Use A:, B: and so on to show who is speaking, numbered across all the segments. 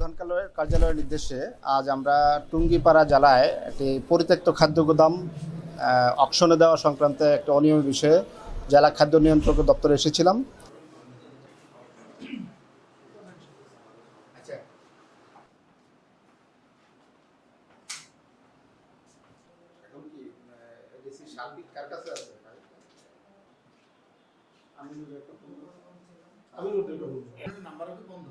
A: প্রধান কার্যালয়ের- নির্দেশে আজ আমরা টুঙ্গিপাড়া জেলায় একটি পরিত্যক্ত খাদ্য গোদাম আহ, অকশনে দেওয়া সংক্রান্ত একটা অনিয়ম বিষয়ে জেলা খাদ্য নিয়ন্ত্রক দপ্তরে এসেছিলাম।
B: আমি নোটে করব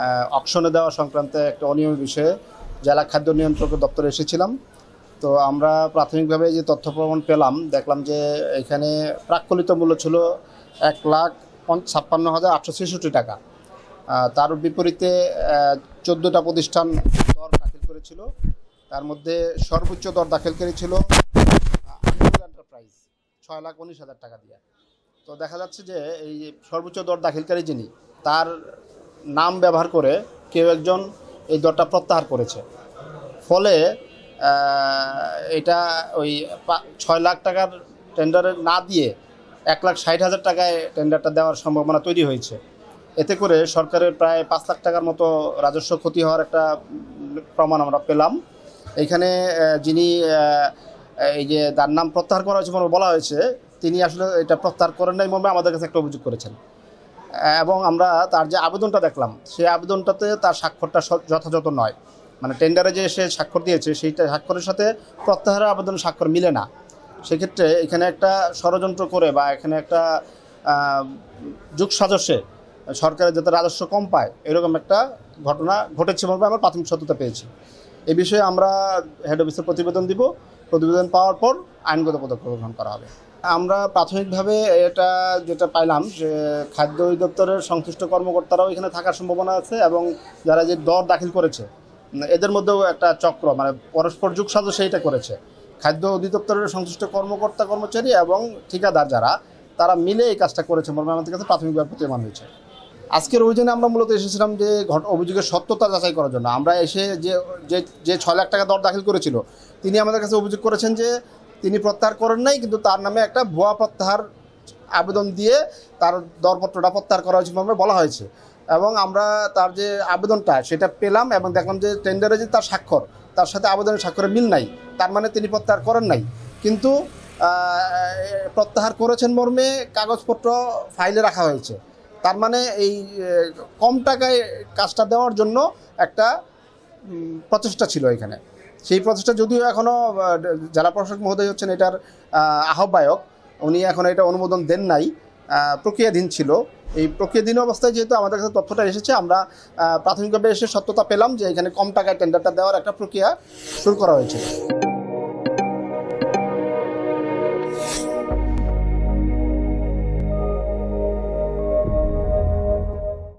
A: আহ, অকশনে দেওয়া সংক্রান্ত একটা অনিয়ম বিষয়ে জেলা খাদ্য নিয়ন্ত্রক দপ্তরে এসেছিলাম। তো আমরা প্রাথমিকভাবে যে তথ্য প্রমাণ পেলাম দেখলাম যে এখানে প্রাক্কলিত মূল্য ছিল এক লাখ ছাপ্পান্ন হাজার আটশো ছেষট্টি টাকা। তার বিপরীতে চোদ্দোটা প্রতিষ্ঠান দর দাখিল করেছিল। তার মধ্যে সর্বোচ্চ দর দাখিলকারী ছিল এন্টারপ্রাইজ ছয় লাখ উনিশ হাজার টাকা দিয়ে। তো দেখা যাচ্ছে যে এই সর্বোচ্চ দর দাখিলকারী যিনি তার নাম ব্যবহার করে কেউ একজন এই দরটা প্রত্যাহার করেছে। ফলে এটা ওই ছয় লাখ টাকার টেন্ডারে না দিয়ে এক লাখ ষাট হাজার টাকায় টেন্ডারটা দেওয়ার সম্ভাবনা তৈরি হয়েছে। এতে করে সরকারের প্রায় পাঁচ লাখ টাকার মতো রাজস্ব ক্ষতি হওয়ার একটা প্রমাণ আমরা পেলাম। এইখানে আহ, যিনি এই যে তার নাম প্রত্যাহার করা হয়েছে বলা হয়েছে তিনি আসলে এটা প্রত্যাহার করেন নাই মর্মে আমাদের কাছে একটা অভিযোগ করেছেন। এবং আমরা তার যে আবেদনটা দেখলাম, সেই আবেদনটাতে তার স্বাক্ষরটা যথাযথ নয়। মানে টেন্ডারে যে সে স্বাক্ষর দিয়েছে, সেইটা স্বাক্ষরের সাথে প্রত্যাহারের আবেদন স্বাক্ষর মিলে না। সেক্ষেত্রে এখানে একটা ষড়যন্ত্র করে বা এখানে একটা যুগ সাজসে সরকারের যাতে রাজস্ব কম পায়, এরকম একটা ঘটনা ঘটেছে বলে আমরা প্রাথমিক সত্যতা পেয়েছি। এ বিষয়ে আমরা হেড অফিসের প্রতিবেদন দিব। প্রতিবেদন পাওয়ার পর আইনগত পদক্ষেপ গ্রহণ করা হবে। আমরা প্রাথমিকভাবে এটা যেটা পাইলাম যে খাদ্য অধিদপ্তরের সংশ্লিষ্ট কর্মকর্তারাও এখানে থাকার সম্ভাবনা আছে এবং যারা যে দর দাখিল করেছে, এদের মধ্যেও একটা চক্র মানে পরস্পর যুগ সেইটা করেছে। খাদ্য অধিদপ্তরের সংশ্লিষ্ট কর্মকর্তা, কর্মচারী এবং ঠিকাদার যারা, তারা মিলে এই কাজটা করেছে মর্মে আমাদের কাছে প্রাথমিকভাবে প্রতিমান হয়েছে। আজকের অভিযানে আমরা মূলত এসেছিলাম যে ঘট অভিযোগের সত্যতা যাচাই করার জন্য। আমরা এসে যে যে যে ছয় লাখ টাকা দর দাখিল করেছিল, তিনি আমাদের কাছে অভিযোগ করেছেন যে তিনি প্রত্যাহার করেন নাই, কিন্তু তার নামে একটা ভুয়া প্রত্যাহার আবেদন দিয়ে তার দরপত্রটা প্রত্যাহার করা হয়েছে মর্মে বলা হয়েছে। এবং আমরা তার যে আবেদনটা, সেটা পেলাম এবং দেখলাম যে টেন্ডারে যে তার স্বাক্ষর, তার সাথে আবেদনের স্বাক্ষরে মিল নাই। তার মানে তিনি প্রত্যাহার করেন নাই। কিন্তু প্রত্যাহার করেছেন মর্মে কাগজপত্র ফাইলে রাখা হয়েছে। তার মানে এই কম টাকায় কাজটা দেওয়ার জন্য একটা প্রচেষ্টা ছিল এখানে। সেই প্রচেষ্টা যদিও এখনও জেলা প্রশাসক মহোদয় হচ্ছেন এটার আহ্বায়ক, উনি এখন এটা অনুমোদন দেন নাই প্রক্রিয়াধীন ছিল। এই প্রক্রিয়াধীন অবস্থায় যেহেতু আমাদের কাছে তথ্যটা এসেছে, আমরা প্রাথমিকভাবে এসে সত্যতা পেলাম যে এখানে কম টাকায় টেন্ডারটা দেওয়ার একটা প্রক্রিয়া শুরু করা হয়েছে।